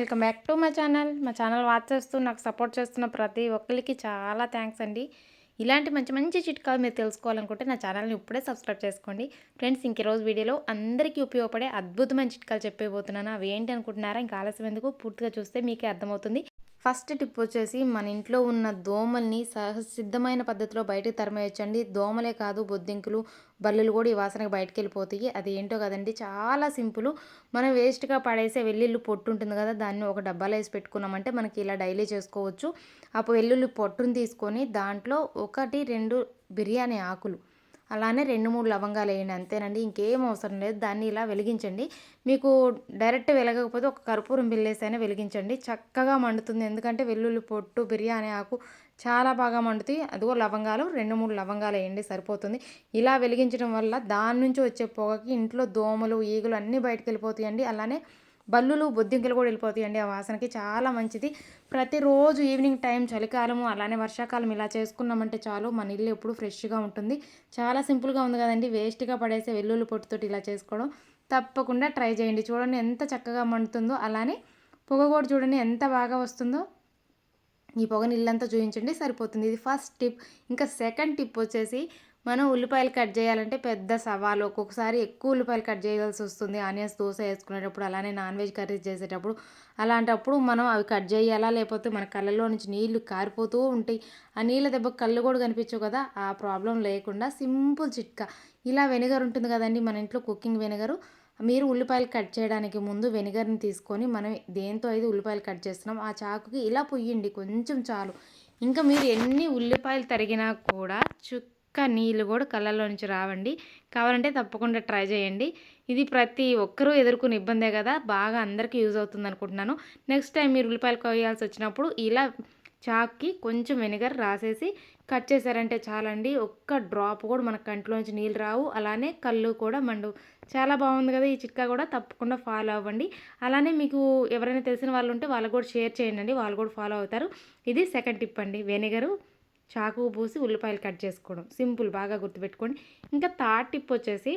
Welcome back to మా channel. మా channel watch చేస్తూ నాకు సపోర్ట్ చేస్తున్న ప్రతి ఒక్కరికి చాలా థ్యాంక్స్ అండి. ఇలాంటి మంచి మంచి చిట్కాలు మీరు తెలుసుకోవాలనుకుంటే నా ఛానల్ని ఇప్పుడే సబ్స్క్రైబ్ చేసుకోండి. ఫ్రెండ్స్ ఇంక రోజు వీడియోలో అందరికీ ఉపయోగపడే అద్భుతమైన చిట్కాలు చెప్పేబోతున్నాను. అవి ఏంటి అనుకుంటున్నారా? ఇంకా ఆలస్యం ఎందుకు? పూర్తిగా చూస్తే మీకే అర్థమవుతుంది. ఫస్ట్ టిప్ వచ్చేసి మన ఇంట్లో ఉన్న దోమల్ని సహసిద్ధమైన పద్ధతిలో బయటకు తరిమేయచ్చండి. దోమలే కాదు బొద్దింకులు బల్లులు కూడా ఈ వాసనకి బయటకు వెళ్ళిపోతాయి. అది ఏంటో కదండి చాలా సింపుల్. మనం వేస్ట్గా పడేసే వెల్లుల్లి పొట్టు ఉంటుంది కదా దాన్ని ఒక డబ్బాలో వేసి పెట్టుకున్నామంటే మనకి ఇలా డైలీ చేసుకోవచ్చు. అప్పుడు వెల్లుల్లి పొట్టును తీసుకొని దాంట్లో ఒకటి రెండు బిర్యానీ ఆకులు. అలానే రెండు మూడు లవంగాలు వేయండి అంతేనండి. ఇంకేం అవసరం లేదు. దాన్ని ఇలా వెలిగించండి. మీకు డైరెక్ట్ వెలగకపోతే ఒక కర్పూరం బిల్లేసైనా వెలిగించండి. చక్కగా మండుతుంది. ఎందుకంటే వెల్లుల్లి పొట్టు బిర్యానీ ఆకు చాలా బాగా మండుతాయి. అదిగో లవంగాలు రెండు మూడు లవంగాలు వేయండి సరిపోతుంది. ఇలా వెలిగించడం వల్ల దాని నుంచి వచ్చే పొగకి ఇంట్లో దోమలు ఈగలు అన్నీ బయటకు వెళ్ళిపోతాయండి. అలానే బల్లులు బొద్దింకలు కూడా వెళ్ళిపోతాయండి ఆ వాసనకి. చాలా మంచిది. ప్రతిరోజు ఈవినింగ్ టైం చలికాలము అలానే వర్షాకాలం ఇలా చేసుకున్నామంటే చాలు మన ఇల్లు ఎప్పుడు ఫ్రెష్గా ఉంటుంది. చాలా సింపుల్గా ఉంది కదండి. వేస్ట్గా పడేసే వెల్లుల్లి పొట్టుతోటి ఇలా చేసుకోవడం. తప్పకుండా ట్రై చేయండి. చూడండి ఎంత చక్కగా మండుతుందో. అలానే పొగ కూడా చూడండి ఎంత బాగా వస్తుందో. ఈ పొగని ఇల్లంతా చూపించండి సరిపోతుంది. ఇది ఫస్ట్ టిప్. ఇంకా సెకండ్ టిప్ వచ్చేసి మనం ఉల్లిపాయలు కట్ చేయాలంటే పెద్ద సవాలు. ఒక్కొక్కసారి ఎక్కువ ఉల్లిపాయలు కట్ చేయాల్సి వస్తుంది. ఆనియన్స్ దోశ వేసుకునేటప్పుడు అలానే నాన్ వెజ్ కర్రీస్ చేసేటప్పుడు అలాంటప్పుడు మనం అవి కట్ చేయాలా? లేకపోతే మన కళ్ళలో నుంచి నీళ్ళు కారిపోతూ ఉంటాయి. ఆ నీళ్ళ దెబ్బకు కళ్ళు కూడా కనిపించవు కదా? ఆ ప్రాబ్లం లేకుండా సింపుల్ చిట్కా. ఇలా వెనిగర్ ఉంటుంది కదండి మన ఇంట్లో కుకింగ్ వెనిగరు. మీరు ఉల్లిపాయలు కట్ చేయడానికి ముందు వెనిగర్ని తీసుకొని మనం దేంతో అయితే ఉల్లిపాయలు కట్ చేస్తున్నాం ఆ చాకుకి ఇలా పొయ్యండి. కొంచెం చాలు. ఇంకా మీరు ఎన్ని ఉల్లిపాయలు తరిగినా కూడా ఒక్క నీళ్ళు కూడా కళ్ళల్లో నుంచి రావండి. కావాలంటే తప్పకుండా ట్రై చేయండి. ఇది ప్రతి ఒక్కరూ ఎదుర్కొనే ఇబ్బందే కదా బాగా అందరికీ యూజ్ అవుతుంది అనుకుంటున్నాను. నెక్స్ట్ టైం మీరు ఉల్లిపాయలు కోయాల్సి వచ్చినప్పుడు ఇలా చాక్కి కొంచెం వెనిగర్ రాసేసి కట్ చేశారంటే చాలండి. ఒక్క డ్రాప్ కూడా మన కంటిలోంచి నీళ్ళు రావు. అలానే కళ్ళు కూడా మండు. చాలా బాగుంది కదా ఈ చిట్కా కూడా తప్పకుండా ఫాలో అవ్వండి. అలానే మీకు ఎవరైనా తెలిసిన వాళ్ళు ఉంటే వాళ్ళకు కూడా షేర్ చేయండి. వాళ్ళు కూడా ఫాలో అవుతారు. ఇది సెకండ్ టిప్ అండి వెనిగరు. చాకు పూసి ఉల్లిపాయలు కట్ చేసుకోవడం. సింపుల్ బాగా గుర్తుపెట్టుకోండి. ఇంకా థర్డ్ టిప్ వచ్చేసి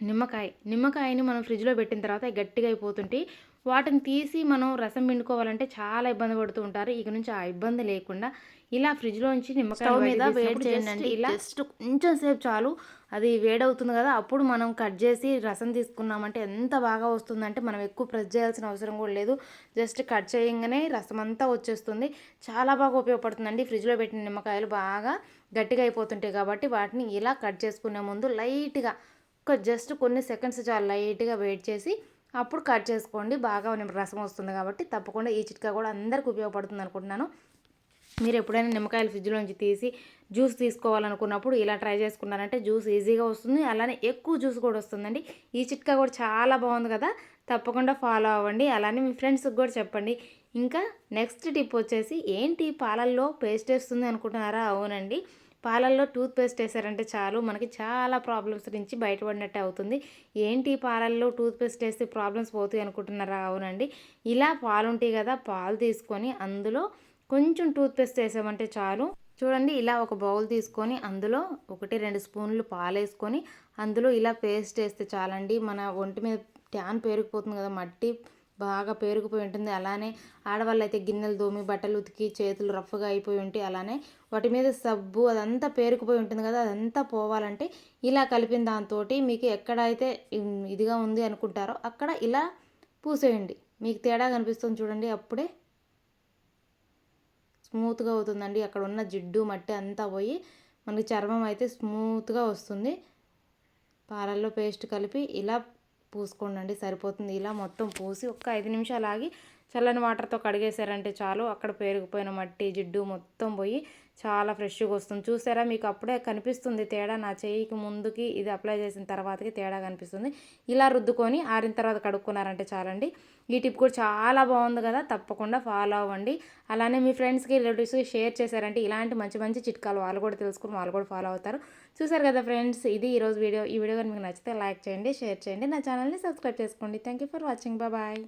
నిమ్మకాయ. నిమ్మకాయని మనం ఫ్రిడ్జ్లో పెట్టిన తర్వాత గట్టిగా అయిపోతుంటే వాటిని తీసి మనం రసం పిండుకోవాలంటే చాలా ఇబ్బంది పడుతూ ఉంటారు. ఇక నుంచి ఆ ఇబ్బంది లేకుండా ఇలా ఫ్రిడ్జ్లో నుంచి నిమ్మకాయ మీద వేడి చేయండి ఇలా జస్ట్ కొంచెం సేపు చాలు. అది వేడవుతుంది కదా అప్పుడు మనం కట్ చేసి రసం తీసుకున్నామంటే ఎంత బాగా వస్తుందంటే మనం ఎక్కువ ప్రెస్ చేయాల్సిన అవసరం కూడా లేదు. జస్ట్ కట్ చేయగానే రసం అంతా వచ్చేస్తుంది. చాలా బాగా ఉపయోగపడుతుందండి. ఫ్రిడ్జ్లో పెట్టిన నిమ్మకాయలు బాగా గట్టిగా అయిపోతుంటాయి కాబట్టి వాటిని ఇలా కట్ చేసుకునే ముందు లైట్గా ఒక జస్ట్ కొన్ని సెకండ్స్ చాలా లైట్గా వెయిట్ చేసి అప్పుడు కట్ చేసుకోండి. బాగా రసం వస్తుంది కాబట్టి తప్పకుండా ఈ చిట్కా కూడా అందరికి ఉపయోగపడుతుంది అనుకుంటున్నాను. మీరు ఎప్పుడైనా నిమ్మకాయలు ఫ్రిడ్జ్లోంచి తీసి జ్యూస్ తీసుకోవాలనుకున్నప్పుడు ఇలా ట్రై చేసుకున్నారంటే జ్యూస్ ఈజీగా వస్తుంది. అలానే ఎక్కువ జ్యూస్ కూడా వస్తుందండి. ఈ చిట్కా కూడా చాలా బాగుంది కదా. తప్పకుండా ఫాలో అవ్వండి. అలానే మీ ఫ్రెండ్స్కి కూడా చెప్పండి. ఇంకా నెక్స్ట్ టిప్ వచ్చేసి ఏంటి పాలల్లో పేస్ట్ వేస్తుంది అనుకుంటున్నారా? అవునండి. పాలల్లో టూత్ పేస్ట్ వేసారంటే చాలు. మనకి చాలా ప్రాబ్లమ్స్ నుంచి బయటపడినట్టే అవుతుంది. ఏంటి పాలల్లో టూత్ పేస్ట్ వేస్తే ప్రాబ్లమ్స్ పోతాయి అనుకుంటున్నారా? అవునండి. ఇలా పాలు ఉంటాయి కదా పాలు తీసుకొని అందులో కొంచెం టూత్పేస్ట్ వేసామంటే చాలు. చూడండి ఇలా ఒక బౌల్ తీసుకొని అందులో ఒకటి రెండు స్పూన్లు పాలు వేసుకొని అందులో ఇలా పేస్ట్ వేస్తే చాలండి. మన ఒంటి మీద ట్యాన్ పేరుకుపోతుంది కదా మట్టి బాగా పేరుకుపోయి ఉంటుంది. అలానే ఆడవాళ్ళు అయితే గిన్నెలు దోమి బట్టలు ఉతికి చేతులు రఫ్గా అయిపోయి ఉంటాయి అలానే వాటి మీద సబ్బు అదంతా పేరుకుపోయి ఉంటుంది కదా అదంతా పోవాలంటే ఇలా కలిపిన దాంతో మీకు ఎక్కడైతే ఇదిగా ఉంది అనుకుంటారో అక్కడ ఇలా పూసేయండి. మీకు తేడా కనిపిస్తుంది చూడండి అప్పుడే స్మూత్గా అవుతుందండి. అక్కడ ఉన్న జిడ్డు మట్టి అంతా పోయి మనకి చర్మం అయితే స్మూత్గా వస్తుంది. పాలల్లో పేస్ట్ కలిపి ఇలా పూసుకోండి సరిపోతుంది. ఇలా మొత్తం పూసి ఒక్క ఐదు నిమిషాలు ఆగి చల్లని వాటర్తో కడిగేశారంటే చాలు. అక్కడ పేరుకుపోయిన మట్టి జిడ్డు మొత్తం పోయి చాలా ఫ్రెష్గా వస్తుంది. చూసారా? మీకు అప్పుడే కనిపిస్తుంది తేడా. నా చేయికి ముందుకి ఇది అప్లై చేసిన తర్వాతకి తేడా కనిపిస్తుంది. ఇలా రుద్దుకొని ఆరిన తర్వాత కడుక్కున్నారంటే చాలండి. ఈ టిప్ కూడా చాలా బాగుంది కదా. తప్పకుండా ఫాలో అవ్వండి. అలానే మీ ఫ్రెండ్స్కి రిలేటివ్స్కి షేర్ చేశారంటే ఇలాంటి మంచి మంచి చిట్కాలు వాళ్ళు కూడా తెలుసుకుని వాళ్ళు కూడా ఫాలో అవుతారు. చూసారు కదా ఫ్రెండ్స్? ఇది ఈరోజు వీడియో. ఈ వీడియో కానీ మీకు నచ్చితే లైక్ చేయండి షేర్ చేయండి. నా ఛానల్ని సబ్స్క్రైబ్ చేసుకోండి. Thank you for watching. Bye.